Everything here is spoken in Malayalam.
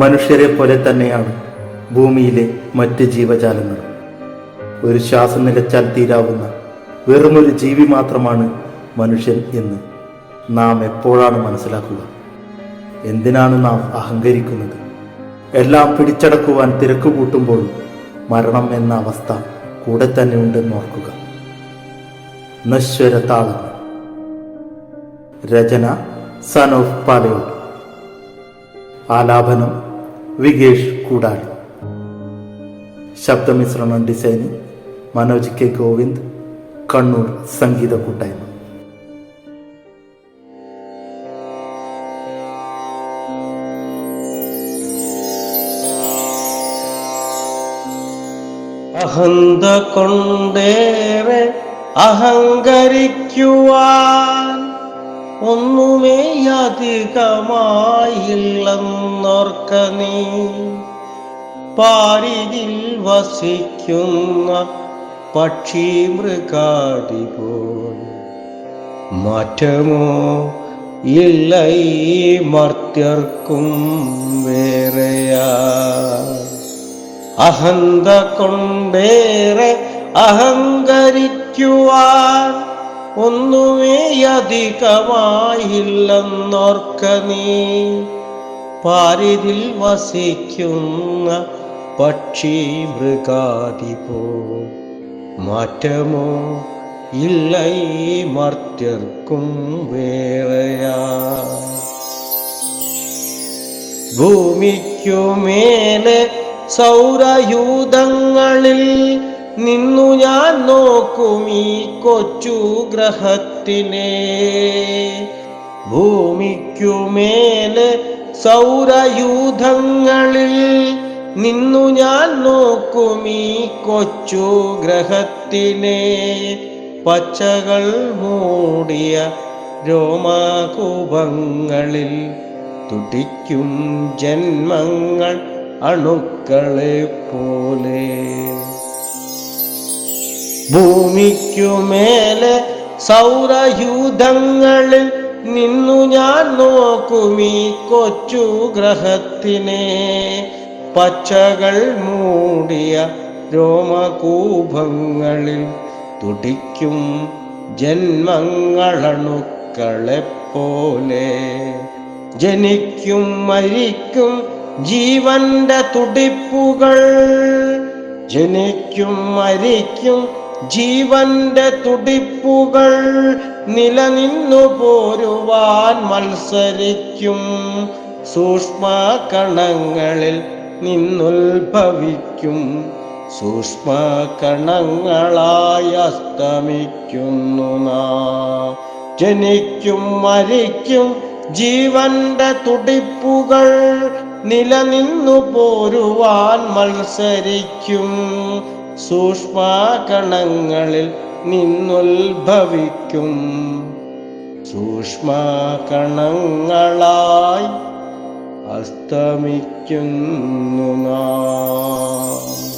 മനുഷ്യരെ പോലെ തന്നെയാണ് ഭൂമിയിലെ മറ്റ് ജീവജാലങ്ങൾ ഒരു ശ്വാസം നിലച്ചാൽ തീരാവുന്ന വെറുമൊരു ജീവി മാത്രമാണ് മനുഷ്യൻ എന്ന് നാം എപ്പോഴാണ് മനസ്സിലാക്കുക? എന്തിനാണ് നാം അഹങ്കരിക്കുന്നത്? എല്ലാം പിടിച്ചടക്കുവാൻ തിരക്ക് കൂട്ടുമ്പോൾ മരണം എന്ന അവസ്ഥ കൂടെ തന്നെ ഉണ്ടെന്ന് ഓർക്കുക. നശ്വര താളങ്ങൾ രചന സൺ ഓഫ് പാലയോട്. ആലാപനം വികേഷ് കൂടാളി ശബ്ദമിശ്രണം ഡിസൈനിങ് മനോജ് കെ. ഗോവിന്ദ് കണ്ണൂർ സംഗീത കൂട്ടായ്മ. അഹന്ത കൊണ്ടേറെ അഹങ്കരിക്കുവാൻ ഒന്നുമേ അധികമായില്ലെന്നോർക്ക നീ. പാരിതിൽ വസിക്കുന്ന പക്ഷി മൃഗാടി പോൽ. മാറ്റമോ ഇല്ല ഈ മർത്യർക്കും വേറെയാ. അഹന്ത കൊണ്ടേറെ അഹങ്കരിക്കുവാൻ ഒന്നുമേ അധികമായില്ലെന്നോർക്ക നീ. പാരിതിൽ വസിക്കുന്ന പക്ഷി മൃഗാതി പോ. മാറ്റമോ ഇല്ല ഈ മർത്യർക്കും വേളയാ ഭൂമിക്കുമേലെ സൗരയൂഥങ്ങളിൽ നിന്നു ഞാൻ നോക്കും ഈ കൊച്ചു ഗ്രഹത്തിനെ. ഭൂമിക്കുമേലെ സൗരയൂഥങ്ങളിൽ നിന്നു ഞാൻ നോക്കും ഈ കൊച്ചു ഗ്രഹത്തിനെ. പച്ചകൾ മൂടിയ രോമാകൂപങ്ങളിൽ തുടിക്കും ജന്മങ്ങൾ അണുക്കളെ പോലെ. ഭൂമിക്കുമേലെ സൗരയൂഥങ്ങളിൽ നിന്നു ഞാൻ നോക്കുമീ കൊച്ചു ഗ്രഹത്തിനെ. പച്ചകൾ മൂടിയ രോമകൂപങ്ങളിൽ തുടിക്കും ജന്മങ്ങളണുക്കളെപ്പോലെ. ജനിക്കും മരിക്കും ജീവന്റെ തുടിപ്പുകൾ ജനിക്കും മരിക്കും ജീവന്റെ തുടിപ്പുകൾ നിലനിന്നു പോരുവാൻ മത്സരിക്കും. സൂക്ഷ്മ കണങ്ങളിൽ നിന്നുത്ഭവിക്കും. സൂക്ഷ്മ കണങ്ങളായി അസ്തമിക്കുന്നു ജനിക്കും മരിക്കും ജീവന്റെ തുടിപ്പുകൾ നിലനിന്നു പോരുവാൻ മത്സരിക്കും. സൂക്ഷ്മ കണങ്ങളിൽ നിന്നുത്ഭവിക്കും. സൂക്ഷ്മ കണങ്ങളായി അസ്തമിക്കുന്നു നാം.